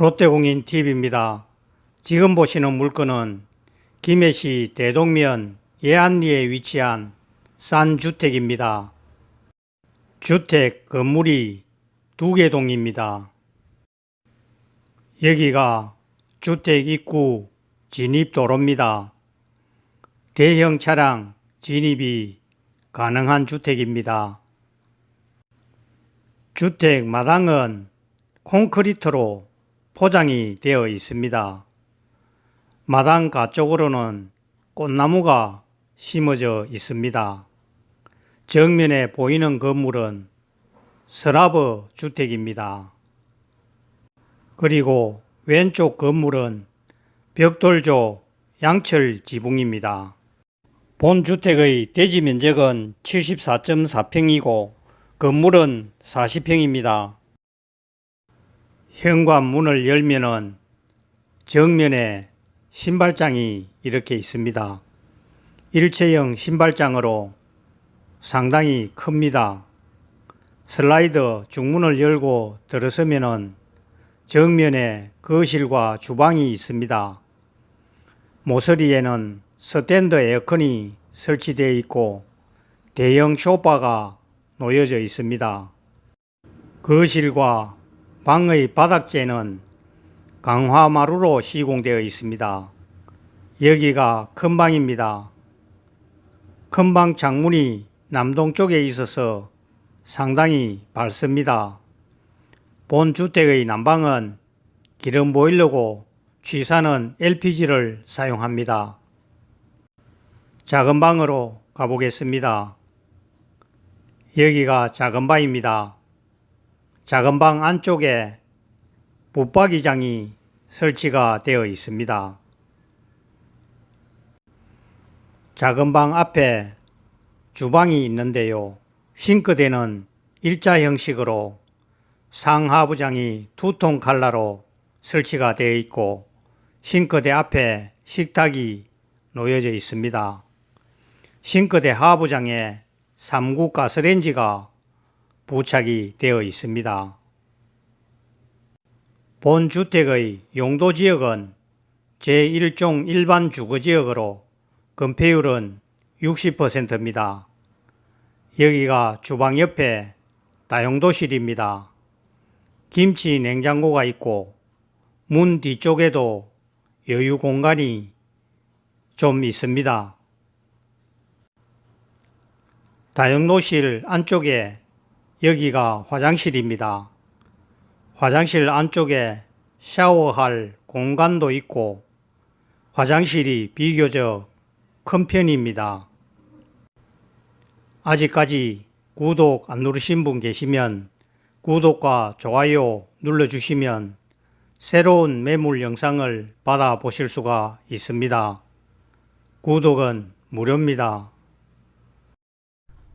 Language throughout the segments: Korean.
롯데공인 TV입니다. 지금 보시는 물건은 김해시 대동면 예안리에 위치한 싼 주택입니다. 주택 건물이 두 개 동입니다. 여기가 주택 입구 진입 도로입니다. 대형 차량 진입이 가능한 주택입니다. 주택 마당은 콘크리트로 포장이 되어 있습니다. 마당 가쪽으로는 꽃나무가 심어져 있습니다. 정면에 보이는 건물은 스라브 주택입니다. 그리고 왼쪽 건물은 벽돌조 양철 지붕입니다. 본 주택의 대지 면적은 74.4평이고 건물은 40평입니다. 현관문을 열면은 정면에 신발장이 이렇게 있습니다. 일체형 신발장으로 상당히 큽니다. 슬라이드 중문을 열고 들어서면은 정면에 거실과 주방이 있습니다. 모서리에는 스탠드 에어컨이 설치되어 있고 대형 쇼파가 놓여져 있습니다. 거실과 방의 바닥재는 강화마루로 시공되어 있습니다. 여기가 큰 방입니다. 큰 방 창문이 남동쪽에 있어서 상당히 밝습니다. 본 주택의 난방은 기름 보일러고 취사는 LPG를 사용합니다. 작은 방으로 가보겠습니다. 여기가 작은 방입니다. 작은 방 안쪽에 붙박이장이 설치가 되어 있습니다. 작은 방 앞에 주방이 있는데요. 싱크대는 일자 형식으로 상하부장이 두통 칼라로 설치가 되어 있고 싱크대 앞에 식탁이 놓여져 있습니다. 싱크대 하부장에 3구 가스레인지가 부착이 되어 있습니다. 본 주택의 용도 지역은 제1종 일반 주거 지역으로 건폐율은 60%입니다. 여기가 주방 옆에 다용도실입니다. 김치 냉장고가 있고 문 뒤쪽에도 여유 공간이 좀 있습니다. 다용도실 안쪽에 여기가 화장실입니다. 화장실 안쪽에 샤워할 공간도 있고 화장실이 비교적 큰 편입니다. 아직까지 구독 안 누르신 분 계시면 구독과 좋아요 눌러주시면 새로운 매물 영상을 받아보실 수가 있습니다. 구독은 무료입니다.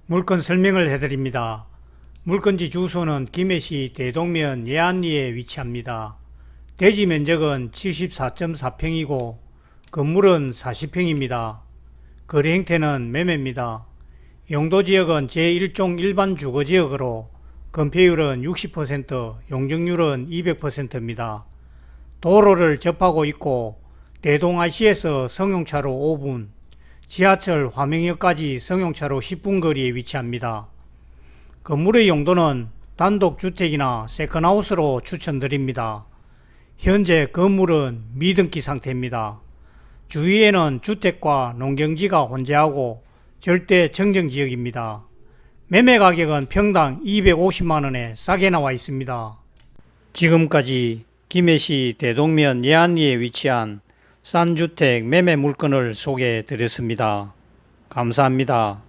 물건 설명을 해드립니다. 물건지 주소는 김해시 대동면 예안리에 위치합니다. 대지 면적은 74.4평이고 건물은 40평입니다. 거래 형태는 매매입니다. 용도 지역은 제1종 일반 주거 지역으로 건폐율은 60%, 용적률은 200%입니다. 도로를 접하고 있고 대동아시에서 성용차로 5분, 지하철 화명역까지 성용차로 10분 거리에 위치합니다. 건물의 용도는 단독주택이나 세컨하우스로 추천드립니다. 현재 건물은 미등기 상태입니다. 주위에는 주택과 농경지가 혼재하고 절대 정정지역입니다. 매매 가격은 평당 250만원에 싸게 나와 있습니다. 지금까지 김해시 대동면 예안리에 위치한 싼 주택 매매 물건을 소개해 드렸습니다. 감사합니다.